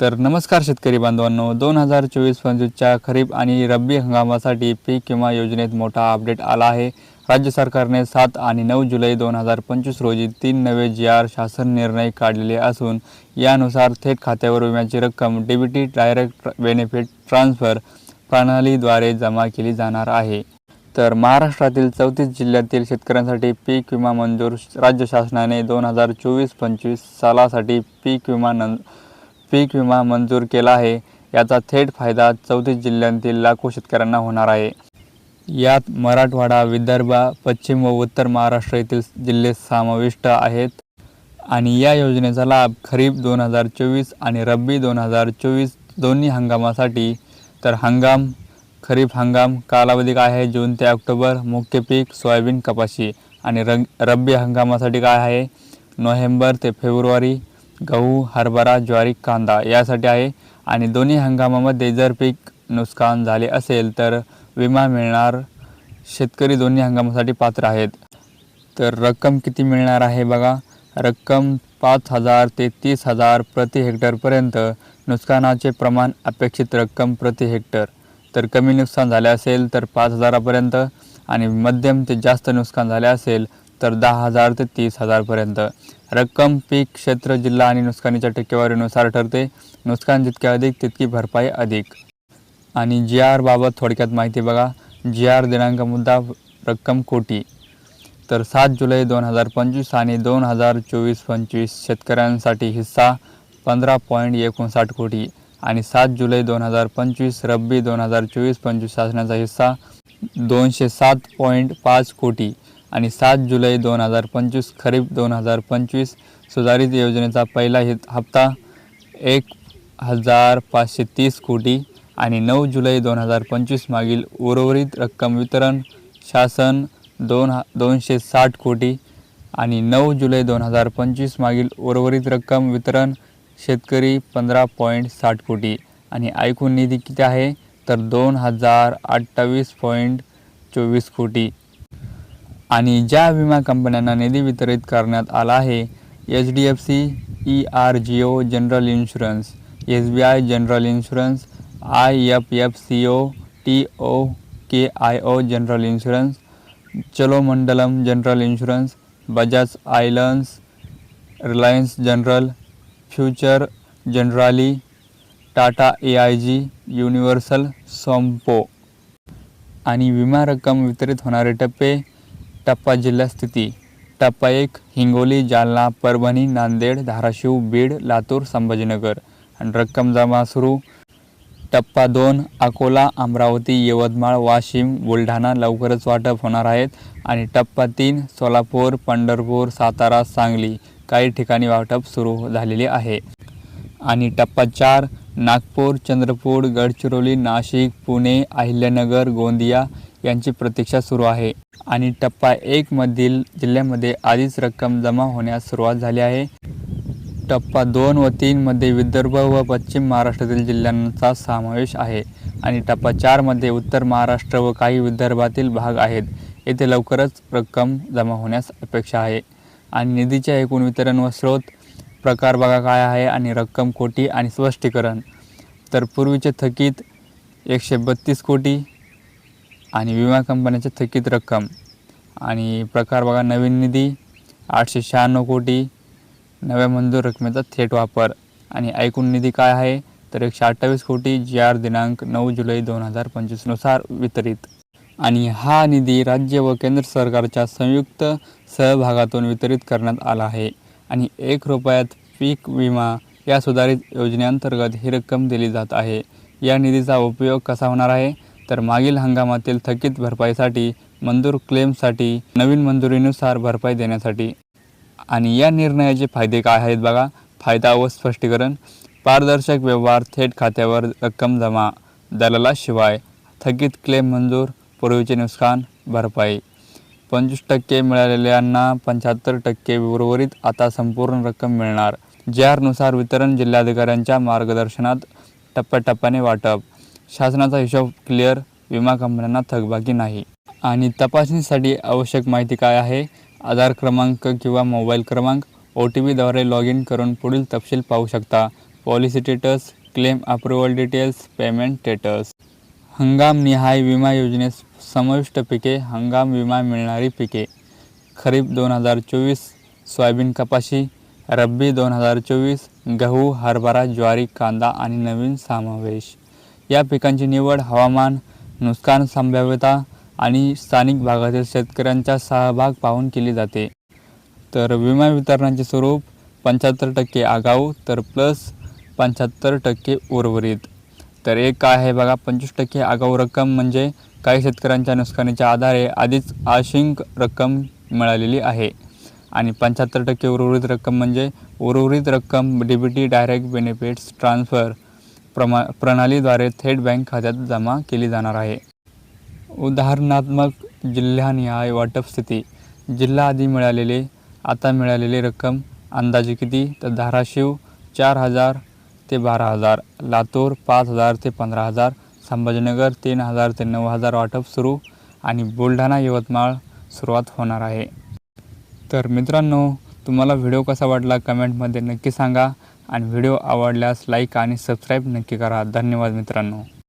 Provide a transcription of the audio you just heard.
तर नमस्कार शेतकरी बांधवांनो. दोन हजार चोवीस पंचवीसच्या खरीप आणि रब्बी हंगामासाठी पीक विमा योजनेत मोठा अपडेट आला आहे. राज्य सरकारने सात आणि नऊ जुलै दोन हजार पंचवीस रोजी तीन नवे जी आर शासन निर्णय काढलेले असून यानुसार थेट खात्यावर विम्याची रक्कम डेबिटी डायरेक्ट बेनिफिट ट्रान्स्फर प्रणालीद्वारे जमा केली जाणार आहे. तर महाराष्ट्रातील चौतीस जिल्ह्यातील शेतकऱ्यांसाठी पीक विमा मंजूर राज्य शासनाने दोन हजार चोवीस पंचवीस सालासाठी पीक विमा नं पीक विमा मंजूर केला आहे. याचा थेट फायदा चौतीस जिल्ह्यांतील लाखो शेतकऱ्यांना होणार आहे. यात मराठवाडा विदर्भ पश्चिम व उत्तर महाराष्ट्र येथील जिल्हे समाविष्ट आहेत. आणि या योजनेचा लाभ खरीप दोन हजार चोवीस आणि रब्बी दोन हजार चोवीस दोन्ही हंगामासाठी. तर हंगाम खरीप हंगाम कालावधी काय आहे? जून ते ऑक्टोबर मुख्य पीक सोयाबीन कपाशी. आणि रंग रब्बी हंगामासाठी काय आहे? नोव्हेंबर ते फेब्रुवारी गहू हरभरा ज्वारी कांदा यासाठी आहे. आणि दोन्ही हंगामामध्ये जर पीक नुकसान झाले असेल तर विमा मिळणार. शेतकरी दोन्ही हंगामासाठी पात्र आहेत. तर रक्कम किती मिळणार आहे बघा. रक्कम पाच हजार ते तीस हजार प्रति हेक्टरपर्यंत नुकसानाचे प्रमाण अपेक्षित रक्कम प्रति हेक्टर. तर कमी नुकसान झाले असेल तर पाच हजारापर्यंत. आणि मध्यम ते जास्त नुकसान झाले असेल तर दहा हजार ते तीस हजारपर्यंत रक्कम पीक क्षेत्र जिल्हा आणि नुकसानीच्या टक्केवारीनुसार ठरते. नुकसान जितके अधिक तितकी भरपाई अधिक. आणि जी आरबाबत थोडक्यात माहिती बघा. जी आर दिनांक मुद्दा रक्कम कोटी. तर सात जुलै दोन हजार पंचवीस आणि दोन हजार चोवीस पंचवीस शेतकऱ्यांसाठी हिस्सा पंधरा पॉईंट एकोणसाठ कोटी आणि सात जुलै दोन हजार पंचवीस रब्बी दोन हजार चोवीस पंचवीस शासनाचा हिस्सा दोनशे सात पॉईंट पाच कोटी. आणि सात जुलै दोन हजार पंचवीस खरीप दोन हजार पंचवीस सुधारित योजनेचा पहिला हित हप्ता एक हजार पाचशे तीस कोटी आणि नऊ जुलै दोन हजार पंचवीस मागील उर्वरित रक्कम वितरण शासन दोन हा दोनशे साठ कोटी आणि नऊ जुलै दोन हजार पंचवीस मागील उर्वरित रक्कम वितरण शेतकरी पंधरा पॉईंट साठ कोटी. आणि ऐकून निधी किती आहे? तर दोन हजार अठ्ठावीस पॉईंट चोवीस कोटी. आणि ज्या विमा कंपन्यांना निधी वितरित करण्यात आला आहे H D F C E R G O general insurance S B I general insurance I F F C O T O K I O general insurance Cholamandalam general insurance Bajaj Allianz Reliance general Future Generali Tata A I G Universal Sompo आणि विमा रक्कम वितरित होणारे टप्पे टप्पा जिल्हा स्थिती. टप्पा एक हिंगोली जालना परभणी नांदेड धाराशिव बीड लातूर संभाजीनगर. आणि रक्कम जमा सुरू. टप्पा दोन अकोला अमरावती यवतमाळ वाशिम बुलढाणा लवकरच वाटप होणार आहेत. आणि टप्पा तीन सोलापूर पंढरपूर सातारा सांगली. काही ठिकाणी वाटप सुरू झालेले आहे. आणि टप्पा चार नागपूर चंद्रपूर गडचिरोली नाशिक पुणे अहिल्यानगर गोंदिया यांची प्रतीक्षा सुरू आहे. आणि टप्पा एकमधील जिल्ह्यामध्ये आधीच रक्कम जमा होण्यास सुरुवात झाली आहे. टप्पा दोन व तीनमध्ये विदर्भ व पश्चिम महाराष्ट्रातील जिल्ह्यांचा समावेश आहे. आणि टप्पा चारमध्ये उत्तर महाराष्ट्र व काही विदर्भातील भाग आहेत. येथे लवकरच रक्कम जमा होण्यास अपेक्षा आहे. आणि निधीचे एकूण वितरण व स्रोत प्रकार बघा काय आहे आणि रक्कम कोटी आणि स्पष्टीकरण. तर पूर्वीचे थकीत एकशे बत्तीस कोटी आणि विमा कंपन्याचे थकीत रक्कम. आणि प्रकार बघा नवीन निधी आठशे शहाण्णव कोटी नव्या मंजूर रकमेचा थेट वापर. आणि ऐकून निधी काय आहे? तर एकशे अठ्ठावीस कोटी जी आर दिनांक नऊ जुलै दोन हजार पंचवीसनुसार वितरित. आणि हा निधी राज्य व केंद्र सरकारच्या संयुक्त सहभागातून वितरित करण्यात आला आहे. आणि एक रुपयात पीक विमा या सुधारित योजनेअंतर्गत ही रक्कम दिली जात आहे. या निधीचा उपयोग कसा होणार आहे? तर मागील हंगामातील थकीत भरपाईसाठी मंजूर क्लेमसाठी नवीन मंजुरीनुसार भरपाई देण्यासाठी. आणि या निर्णयाचे फायदे काय आहेत बघा? फायदा व स्पष्टीकरण. पारदर्शक व्यवहार थेट खात्यावर रक्कम जमा दलालाशिवाय थकीत क्लेम मंजूर पूर्वीचे नुकसान भरपाई. पंचवीस टक्के मिळालेल्यांना पंच्याहत्तर टक्के उर्वरित आता संपूर्ण रक्कम मिळणार. ज्यानुसार आरनुसार वितरण जिल्हाधिकाऱ्यांच्या मार्गदर्शनात टप्प्याटप्प्याने वाटप. शासनाचा हिशोब क्लिअर विमा कंपन्यांना थकबाकी नाही. आणि तपासणीसाठी आवश्यक माहिती काय आहे? आधार क्रमांक किंवा मोबाईल क्रमांक ओ टी पीद्वारे लॉग इन करून पुढील तपशील पाहू शकता. Policy status claim approval details payment status हंगामनिहाय विमा योजनेस समाविष्ट पिके हंगाम विमा मिळणारी पिके. खरीप दोन हजार चोवीस सोयाबीन कपाशी रब्बी दोन हजार चोवीस गहू हरभरा ज्वारी कांदा आणि नवीन समावेश. या पिकांची निवड हवामान नुकसान संभाव्यता आणि स्थानिक भागातील शेतकऱ्यांचा सहभाग पाहून केली जाते. तर विमा वितरणाचे स्वरूप पंच्याहत्तर टक्के आगाऊ तर प्लस पंच्याहत्तर टक्के उर्वरित. तर एक काय आहे बघा पंचवीस टक्के आगाऊ रक्कम म्हणजे काही शेतकऱ्यांच्या नुकसानीच्या आधारे आधीच आशिंक रक्कम मिळालेली आहे. आणि पंच्याहत्तर टक्के उर्वरित रक्कम म्हणजे उर्वरित रक्कम D B T direct benefits transfer प्रमा प्रणालीद्वारे थेट बँक खात्यात जमा केली जाणार आहे. उदाहरणात्मक जिल्हानिहाय वाटप स्थिती. जिल्हा आधी मिळालेले आता मिळालेली रक्कम अंदाजे किती? तर धाराशिव चार हजार ते बारा हजार लातूर पाच हजार ते पंधरा हजार संभाजीनगर तीन हजार ते नऊ हजार वाटप सुरू आणि बुलढाणा यवतमाळ सुरुवात होणार आहे. तर मित्रांनो तुम्हाला व्हिडिओ कसा वाटला कमेंटमध्ये नक्की सांगा आणि व्हिडिओ आवडल्यास लाईक आणि सबस्क्राईब नक्की करा. धन्यवाद मित्रांनो.